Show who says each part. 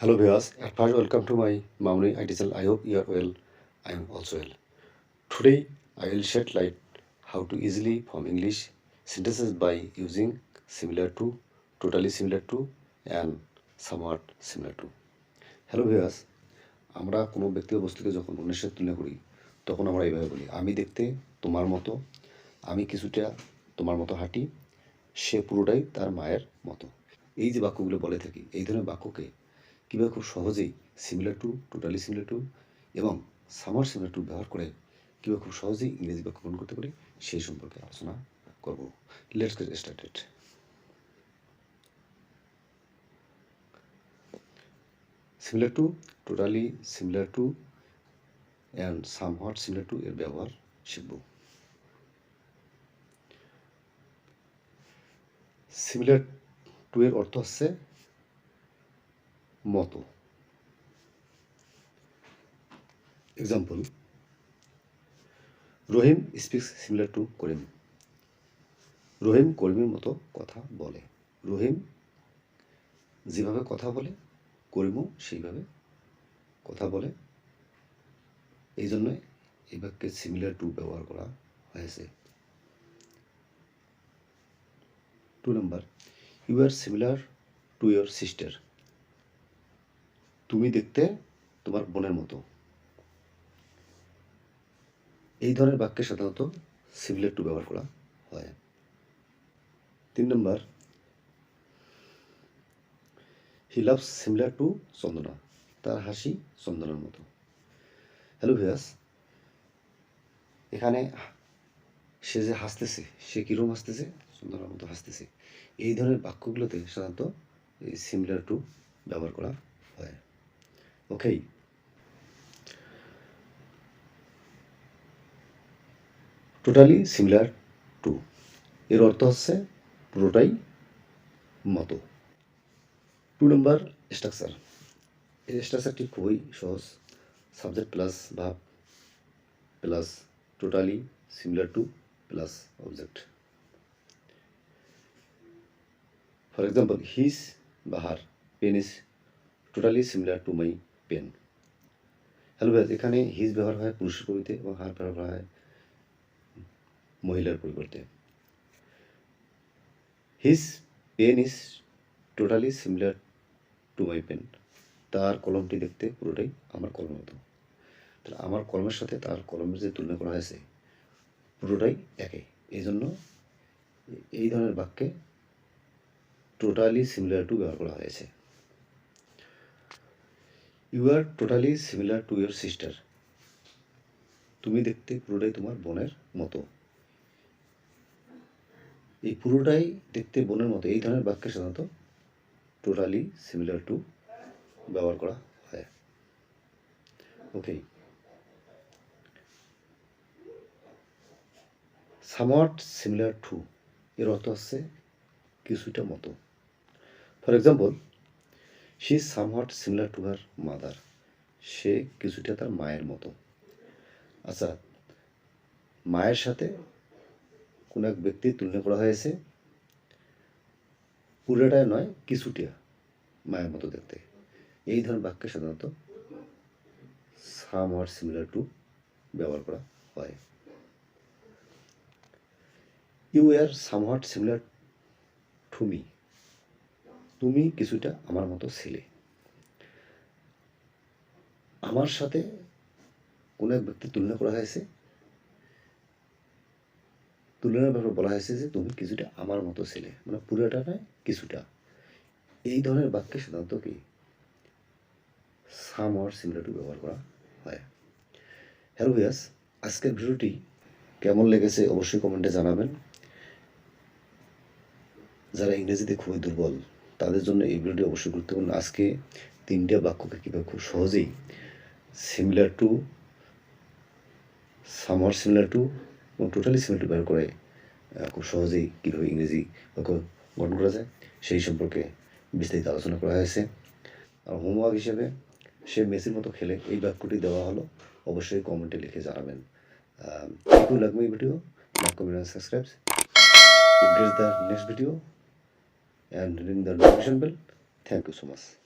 Speaker 1: Hello viewers, at first welcome to my Mamuni IT channel. I hope you are well. I am also well. Today I will shed light how to easily form English sentences by using similar to, totally similar to and somewhat similar to. Hello viewers আমরা কোনো ব্যক্তি বস্তুকে যখন অন্যের সাথে তুলনা করি তখন আমরা এইভাবে বলি আমি দেখতে তোমার মতো আমি কিছুটা তোমার মতো হাঁটি সে পুরোটাই তার মায়ের মতো এই যে বাক্যগুলো বলে থাকি এই ধরনের বাক্যকে কীভাবে খুব সহজেই similar to totally similar to এবং সামার সিমিলার টু ব্যবহার করে কীভাবে খুব সহজেই ইংরেজি বাক্য গ্রহণ করতে পারি, সেই সম্পর্কে আলোচনা করব। Let's get started similar to totally similar to and somewhat similar to এর ব্যবহার শিখব। সিমিলার টু এর অর্থ হচ্ছে মতো। Example Rahim speaks similar to Karim. Rahim করিমের মতো কথা বলে। রহিম যেভাবে কথা বলে, করিমও সেইভাবে কথা বলে। এই জন্যই এই বাক্যে সিমিলার টু ব্যবহার করা হয়েছে। Two number you are similar to your sister তুমি দেখতে তোমার বোনের মতো। এই ধরনের বাক্যে সাধারণত সিমিলার টু ব্যবহার করা হয়। তিন number he loves similar to Chandana, তার হাসি চন্দনার মতো। হ্যালো ভিয়াস এখানে সে যে হাসতেছে, সে কীরকম হাসতেছে? চন্দনার মতো হাসতেছে। এই ধরনের বাক্যগুলোতে সাধারণত সিমিলার টু ব্যবহার করা হয়। ওকে টোটালি সিমিলার টু এর অর্থ হচ্ছে পুরোটাই মতো। টু নম্বর স্ট্রাকচার এই স্ট্রাকচারটি খুবই সহজ। Subject plus verb plus totally similar to plus object for example his বা her pen is totally similar to my pen. Hello ভাই এখানে হিজ ব্যবহার হয় পুরুষের কবিতে এবং হার ব্যবহার হয় মহিলার পরিবর্তে। His pen is totally similar to my pen তার কলমটি দেখতে পুরোটাই আমার কলমের মতো। তাহলে আমার কলমের সাথে তার কলমের যে তুলনা করা হয়েছে, পুরোটাই একই। এই জন্য এই ধরনের বাক্যে টোটালি সিমিলার টু ব্যবহার করা হয়েছে। You are totally similar to your sister তুমি দেখতে পুরোটাই তোমার বোনের মতো। এই পুরোটাই দেখতে বোনের মতো। এই ধরনের বাক্যে সাধারণত টোটালি সিমিলার টু ব্যবহার করা হয়। ওকে সামওয়াট সিমিলার টু এর অর্থ হচ্ছে কিছুটা মতো। For example she is somewhat similar to her mother সে কিছুটা তার মায়ের মতো। আচ্ছা মায়ের সাথে কোনো এক ব্যক্তির তুলনা করা হয়েছে? পুরোটাই নয়, কিছুটা মায়ের মতো দেখতে। এই ধরনের বাক্যে সাধারণত সাম আর সিমিলার টু ব্যবহার করা হয়। You are somewhat similar to me তুমি কিছুটা আমার মতো ছিলে। আমার সাথে কোনো এক ব্যক্তির তুলনা করা হয়েছে। তুলনার ব্যাপারে বলা হয়েছে যে তুমি কিছুটা আমার মতো ছিলে। মানে পুরোটা নয়, কিছুটা। এই ধরনের বাক্যে সাধারণত কি? সাম আর সিমিলার টু ব্যবহার করা হয়। হ্যালো ভিয়াস আজকের ভিডিওটি কেমন লেগেছে অবশ্যই কমেন্টে জানাবেন। যারা ইংরেজিতে খুবই দুর্বল তাদের জন্য এই ভিডিওটি অবশ্যই গুরুত্বপূর্ণ। আজকে তিনটে বাক্যকে কীভাবে খুব সহজেই similar to somewhat similar to এবং টোটালি সিমিলার টু ব্যবহার করে খুব সহজেই কীভাবে ইংরেজি বাক্য গঠন করা যায় সেই সম্পর্কে বিস্তারিত আলোচনা করা হয়েছে। আর হোমওয়ার্ক হিসেবে সে মেসির মতো খেলে এই বাক্যটি দেওয়া হলো, অবশ্যই কমেন্টে লিখে জানাবেন। like comment and subscribe if there is the next video and ring the notification bell. Thank you so much